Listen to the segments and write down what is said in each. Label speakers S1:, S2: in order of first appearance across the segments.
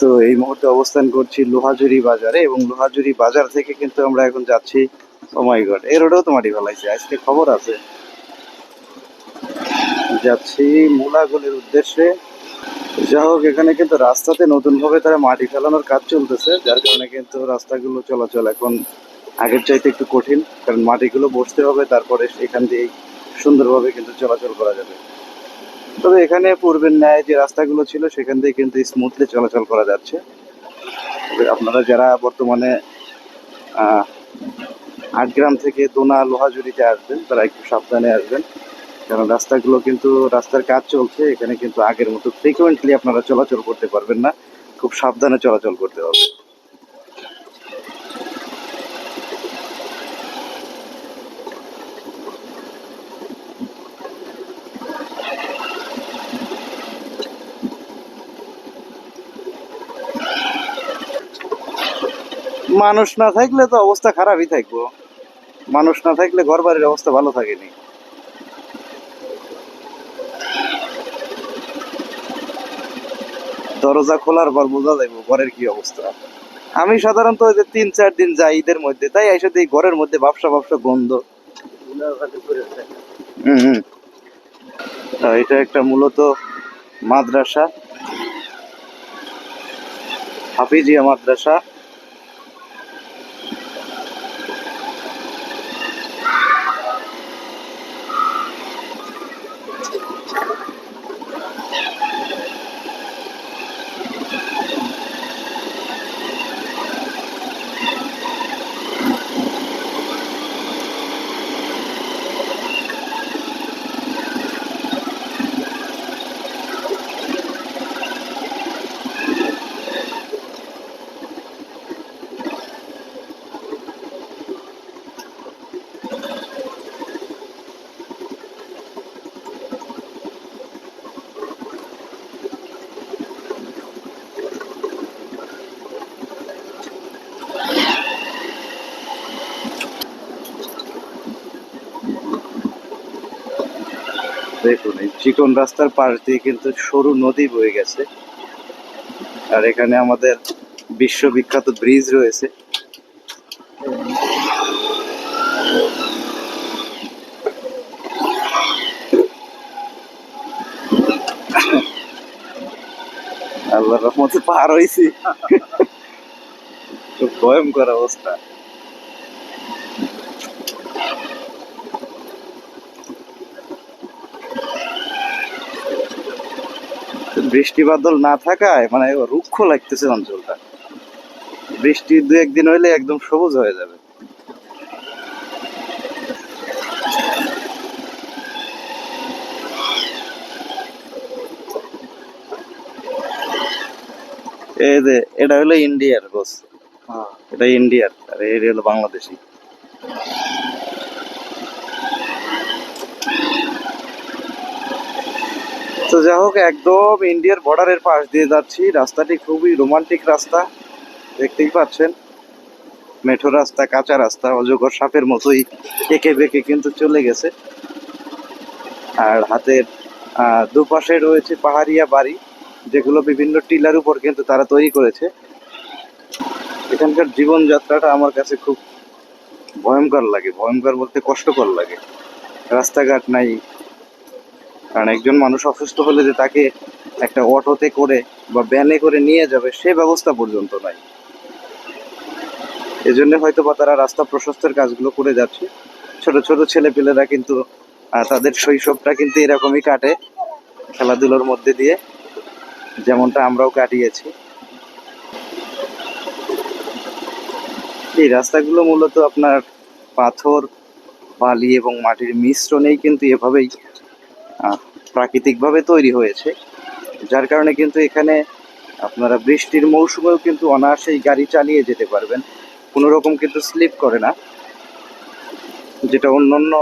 S1: তো এই মুহূর্তে অবস্থান করছি লোহাজুরি বাজারে এবং লোহাজুরি বাজার থেকে কিন্তু আমরা এখন যাচ্ছি ও মাই গড এই রোডেও তো মাটি ফেলাইছে আজকে খবর আছে। যাচ্ছি মুলাগুলির উদ্দেশ্যে। যা হোক, এখানে কিন্তু রাস্তাতে নতুন ভাবে তারা মাটি ফেলানোর কাজ চলতেছে, যার কারণে কিন্তু রাস্তাগুলো চলাচল এখন আগের চাইতে একটু কঠিন, কারণ মাটিগুলো বসতে হবে, তারপরে সেখান দিয়েই সুন্দরভাবে কিন্তু চলাচল করা যাবে। তবে এখানে পূর্বের ন্যায় যে রাস্তাগুলো ছিল, সেখান দিয়ে কিন্তু স্মুথলি চলাচল করা যাচ্ছে। আপনারা যারা বর্তমানে আটগ্রাম থেকে দোনা লোহাজুরিতে আসবেন, তারা একটু সাবধানে আসবেন। কারণ রাস্তাগুলো কিন্তু, রাস্তার কাজ চলছে, এখানে কিন্তু আগের মতো ফ্রিকুয়েন্টলি আপনারা চলাচল করতে পারবেন না। খুব সাবধানে চলাচল করতে হবে। মানুষ না থাকলে তো অবস্থা খারাপই থাকব। মানুষ না থাকলে ঘর বাড়ির অবস্থা ভালো থাকেনি। দরজা খোলার পর বোঝা যাইব ঘরের কি অবস্থা। আমি সাধারণত ওই যে তিন চার দিন যাই ঈদের মধ্যে, তাই এসে এই ঘরের মধ্যে ব্যবসা ব্যবসা গন্ধ। হুম এটা একটা মূলত মাদ্রাসা। হাফিজিয়া মাদ্রাসা। দেখুন, এই চিকন রাস্তার পাশ দিয়ে কিন্তু সরু নদী বয়ে গেছে। আর এখানে আমাদের বিশ্ববিখ্যাত ব্রিজ রয়েছে। আল্লাহ রহমতে পার হয়েছি খুব ভয়ঙ্কর অবস্থা। বৃষ্টি বাদল না থাকায় মানে রুক্ষ লাগতেছে অঞ্চলটা। বৃষ্টি দু একদিন হইলে একদম সবুজ হয়ে যাবে। এই যে এটা হলো ইন্ডিয়ার বস। এটা ইন্ডিয়ার আর এটা হলো বাংলাদেশি। তো যাই হোক, একদম ইন্ডিয়ার বর্ডারের পাশ দিয়ে যাচ্ছি। রাস্তাটি খুবই রোমান্টিক রাস্তা, দেখতেই পাচ্ছেন। মেঠো রাস্তা, কাঁচা রাস্তা, অজগর সাপের মতোই এঁকে বেঁকে কিন্তু চলে গেছে। আর হাতের দুপাশে রয়েছে পাহাড়িয়া বাড়ি, যেগুলো বিভিন্ন টিলার উপর কিন্তু তারা তৈরি করেছে। এখানকার জীবনযাত্রাটা আমার কাছে খুব ভয়ঙ্কর লাগে। ভয়ঙ্কর বলতে কষ্টকর লাগে। রাস্তাঘাট নাই কারণ একজন মানুষ অসুস্থ হলে যে তাকে একটা অটোতে করে বা ভ্যানে করে নিয়ে যাবে, সে ব্যবস্থা পর্যন্ত নাই। এজন্য হয়তো বা তারা রাস্তা প্রশস্তের কাজগুলো করে যাচ্ছে। ছোট ছোট ছেলেপেলেরা কিন্তু তাদের শৈশবটা কিন্তু এরকমই কাটে খেলাধুলোর মধ্যে দিয়ে, যেমনটা আমরাও কাটিয়েছি। এই রাস্তাগুলো মূলত আপনার পাথর, বালি এবং মাটির মিশ্রণেই কিন্তু এভাবেই প্রাকৃতিকভাবে তৈরি হয়েছে, যার কারণে কিন্তু এখানে আপনারা বৃষ্টির মৌসুমেও কিন্তু অনায়াসেই গাড়ি চালিয়ে যেতে পারবেন। কোনো রকম কিন্তু স্লিপ করে না, যেটা অন্য অন্য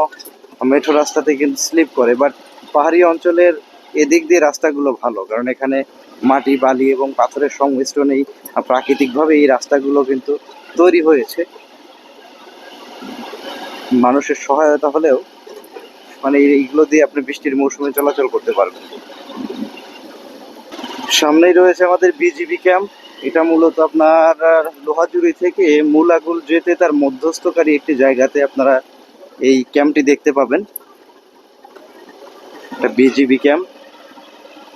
S1: মেঠো রাস্তাতে কিন্তু স্লিপ করে বাট পাহাড়ি অঞ্চলের এদিক দিয়ে রাস্তাগুলো ভালো, কারণ এখানে মাটি, বালি এবং পাথরের সংমিশ্রণেই প্রাকৃতিকভাবে এই রাস্তাগুলো কিন্তু তৈরি হয়েছে। মানুষের সহায়তা হলেও মানে এইগুলো দিয়ে আপনি বৃষ্টির মৌসুমে চলাচল করতে পারবেন। সামনেই রয়েছে আমাদের বিজিবি ক্যাম্প। এটা মূলত আপনার লোহাজুরি থেকে মুলাগুল যেতে তার মধ্যস্থকারী একটি জায়গাতে আপনারা এই ক্যাম্পটি দেখতে পাবেন। এটা বিজিবি ক্যাম্প।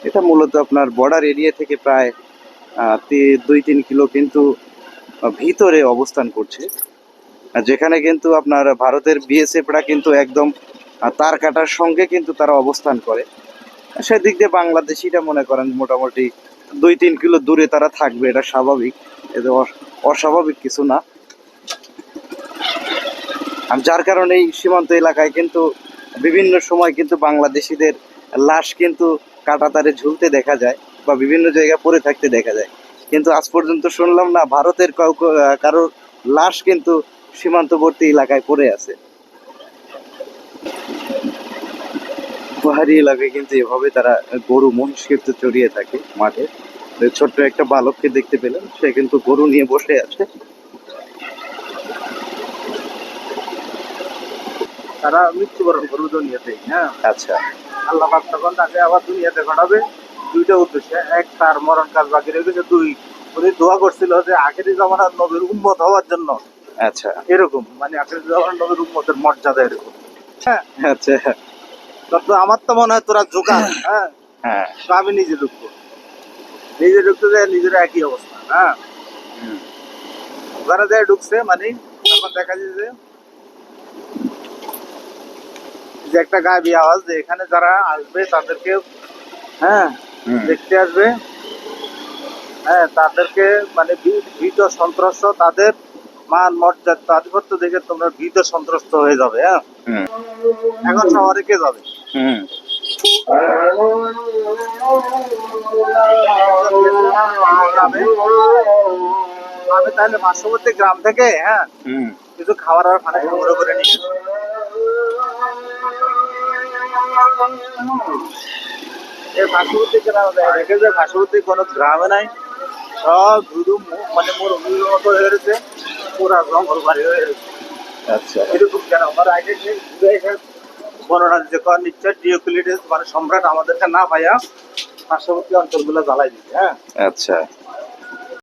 S1: এটা মূলত আপনার বর্ডার এরিয়া থেকে প্রায় দুই তিন কিলো কিন্তু ভিতরে অবস্থান করছে। যেখানে কিন্তু আপনার ভারতের বিএসএফরা কিন্তু একদম তার কাটার সঙ্গে কিন্তু তারা অবস্থান করে। সেদিক দিয়ে বাংলাদেশিরা মনে করেন মোটামুটি দুই তিন কিলো দূরে তারা থাকবে, এটা স্বাভাবিক। এতে অস্বাভাবিক কিছু না। আর যার কারণে এই সীমান্ত এলাকায় কিন্তু বিভিন্ন সময় কিন্তু বাংলাদেশিদের লাশ কিন্তু কাটাতারে ঝুলতে দেখা যায় বা বিভিন্ন জায়গায় পড়ে থাকতে দেখা যায়। কিন্তু আজ পর্যন্ত শুনলাম না, ভারতের কাউকে কারোর লাশ কিন্তু সীমান্তবর্তী এলাকায় পড়ে আছে। পাহাড়ি এলাকায় কিন্তু এভাবে তারা গরু মহিষ কিন্তু চড়িয়ে থাকে মাঠে। ছোট্ট একটা বালককে দেখতে পেলেন সে কিন্তু গরু নিয়ে বসে আছে।
S2: তারা মৃত্যুবরণ করবে দুনিয়াতে হ্যাঁ?
S1: আচ্ছা।
S2: আল্লাহ পাক তখন তাকে আবার দুনিয়াতে ঘটাবে দুইটা উদ্দেশ্যে এক তার মরণ কাজ বাকি রয়ে গেছে দুই। উনি দোয়া করছিল যে আখেরি জামানার নবীর উম্মত হওয়ার জন্য।
S1: আচ্ছা।
S2: এরকম মানে আখেরি জামানার নবীর উম্মতের মর্যাদা এরকম। হ্যাঁ।
S1: আচ্ছা।
S2: আমার তো মনে হয় তোরা জোকা হ্যাঁ?
S1: হ্যাঁ।
S2: আমি নিজে ঢুকবো। নিজে ঢুকতে যায় নিজের একই অবস্থা হ্যাঁ? ওখানে যায় ঢুকছে মানে তখন দেখা যায় যে একটা গাবি আওয়াজ যে এখানে যারা আসবে তাদেরকে হ্যাঁ দেখতে আসবে। হ্যাঁ তাদেরকে মানে ভীত সন্ত্রস্ত তাদের মান মর্যাদা আধিপত্য দেখে তোমরা ভীত সন্ত্রস্ত হয়ে যাবে হ্যাঁ? এখন শহরে কে যাবে। আমি তাহলে পার্শ্ববর্তী গ্রাম থেকে হ্যাঁ কিছু খাবার আর পানি সংগ্রহ করে। এই পার্শ্ববর্তী গ্রাম দেখে যে পার্শ্ববর্তী কোনো গ্রামে নাই। সব মু- মানে মোর মতো হয়ে গেছে। পুরা জঙ্গল বাড়ি হয়ে গেছে।
S1: আচ্ছা।
S2: এরকম কেন? আমার আগে নিশ্চয় ডিওক্লিটিস মানে সম্রাট আমাদেরকে না পাইয়া পার্শ্ববর্তী অঞ্চলগুলো জ্বালাই দিচ্ছে হ্যাঁ?
S1: আচ্ছা।